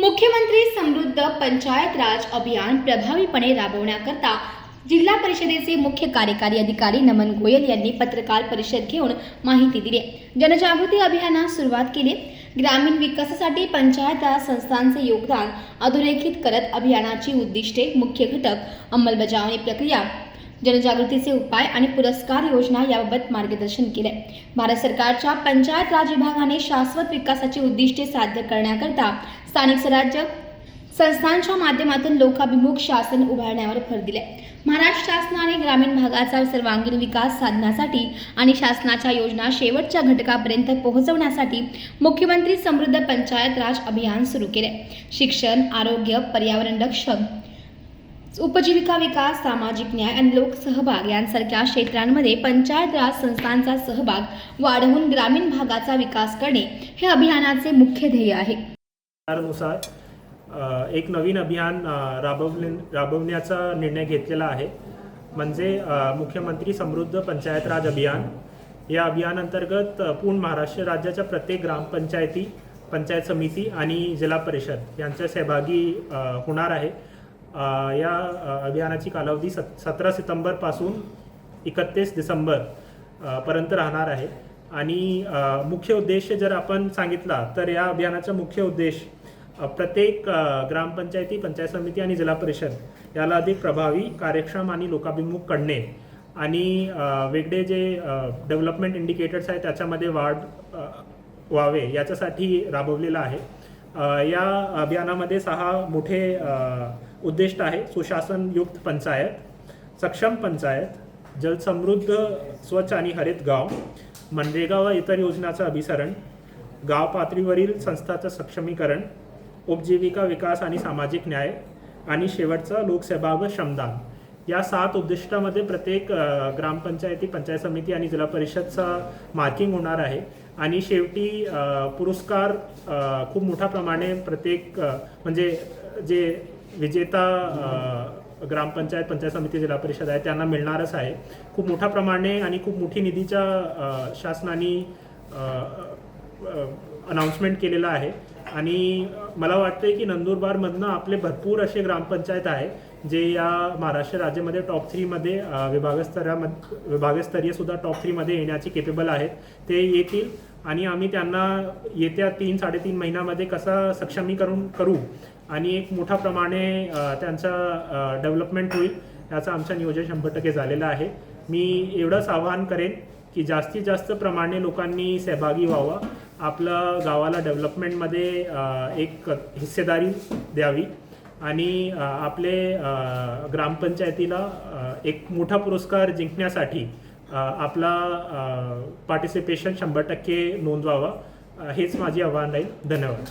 मुख्यमंत्री समृद्ध पंचायत राज अभियान प्रभावीपणे राबवण्याकरता जिल्हा परिषदेचे मुख्य कार्यकारी अधिकारी नमन गोयल यांनी पत्रकार परिषद घेऊन माहिती दिली. जनजागृती अभियानास सुरुवात केली. ग्रामीण विकासासाठी पंचायत राज संस्थांचे योगदान अधोरेखित करत अभियानाची उद्दिष्टे मुख्य घटक अंमलबजावणी प्रक्रिया जनजागृतीचे उपाय आणि पुरस्कार योजना याबाबत मार्गदर्शन केले. भारत सरकारच्या पंचायत राज विभागाने शाश्वत विकासाची उद्दिष्टे साध्य करण्याकरता स्थानिक स्वराज्य संस्थांच्या माध्यमातून लोकाभिमुख शासन उभारण्यावर भर दिले महाराष्ट्र शासनाने ग्रामीण भागाचा सर्वांगीण विकास साधण्यासाठी आणि शासनाच्या योजना शेवटच्या घटकापर्यंत पोहोचवण्यासाठी मुख्यमंत्री समृद्ध पंचायत राज अभियान सुरू केले शिक्षण आरोग्य पर्यावरण रक्षण उपजीविका विकास सामाजिक न्याय आणि लोकसहभाग यांसारख्या क्षेत्रांमध्ये पंचायत राज संस्थांचा सहभाग वाढवून ग्रामीण भागाचा विकास करणे हे अभियानाचे मुख्य ध्येय आहे. नुसार एक नवीन अभियान राबवले राबवण्याचा निर्णय घेतलेला आहे. म्हणजे मुख्यमंत्री समृद्ध पंचायत राज अभियान. या अभियानांतर्गत पूर्ण महाराष्ट्र राज्याच्या प्रत्येक ग्रामपंचायती पंचायत समिती आणि जिल्हा परिषद यांच्या सहभागी होणार आहे. या अभियानाची कालावधी सत सतरा सप्टेंबरपासून एकतीस डिसेंबर पर्यंत राहणार आहे. आणि मुख्य उद्देश जर आपण सांगितला तर या अभियानाचा मुख्य उद्देश प्रत्येक ग्रामपंचायती पंचायत समिती आणि जिल्हा परिषद याला अधिक प्रभावी कार्यक्षम आणि लोकाभिमुख करणे आणि वेगळे जे डेव्हलपमेंट इंडिकेटर्स आहेत त्याच्यामध्ये वाढ व्हावे याच्यासाठी राबवलेला आहे. या अभियानामध्ये सहा मोठे उद्दिष्ट आहे. सुशासनयुक्त पंचायत सक्षम पंचायत जलसमृद्ध स्वच्छ आणि हरित गाव मनरेगा व इतर योजनाचं अभिसरण गाव पातळीवरील संस्थाचं सक्षमीकरण उपजीविका विकास आणि सामाजिक न्याय आणि शेवटचं लोकसहभाग व श्रमदान या सात उद्दिष्टामध्ये प्रत्येक ग्रामपंचायती पंचायत समिती आणि जिल्हा परिषदचा मार्किंग होणार आहे आणि शेवटी पुरस्कार खूप मोठ्या प्रमाणे प्रत्येक म्हणजे जे विजेता ग्रामपंचायत पंचायत समिती जिल्हा परिषद आहे त्यांना मिळणारच आहे खूप मोठ्या प्रमाणे आणि खूप मोठी निधीच्या शासनाने अनाऊन्समेंट केलेला आहे आणि मला वाटतंय की नंदुरबारमधनं आपले भरपूर असे ग्रामपंचायत आहे जे या महाराष्ट्र राज्यामध्ये टॉप थ्रीमध्ये विभागस्तरामध्ये विभागस्तरीय सुद्धा टॉप थ्रीमध्ये येण्याची केपेबल आहेत. ते येतील आणि आम्ही त्यांना येत्या तीन साडेतीन महिन्यामध्ये कसा सक्षमीकरण करू आणि एक मोठ्या प्रमाणे त्यांचा डेव्हलपमेंट होईल याचं आमचं नियोजन शंभर टक्के झालेलं आहे. मी एवढंच आवाहन करेन की जास्तीत जास्त प्रमाणे लोकांनी सहभागी व्हावं. आपलं गावाला डेव्हलपमेंटमध्ये एक हिस्सेदारी द्यावी. आणि आपले ग्रामपंचायतीला एक मोठा पुरस्कार जिंकण्यासाठी आपला पार्टिसिपेशन शंभर टक्के नोंदवावा. हेच माझी आव्हान राहील. धन्यवाद.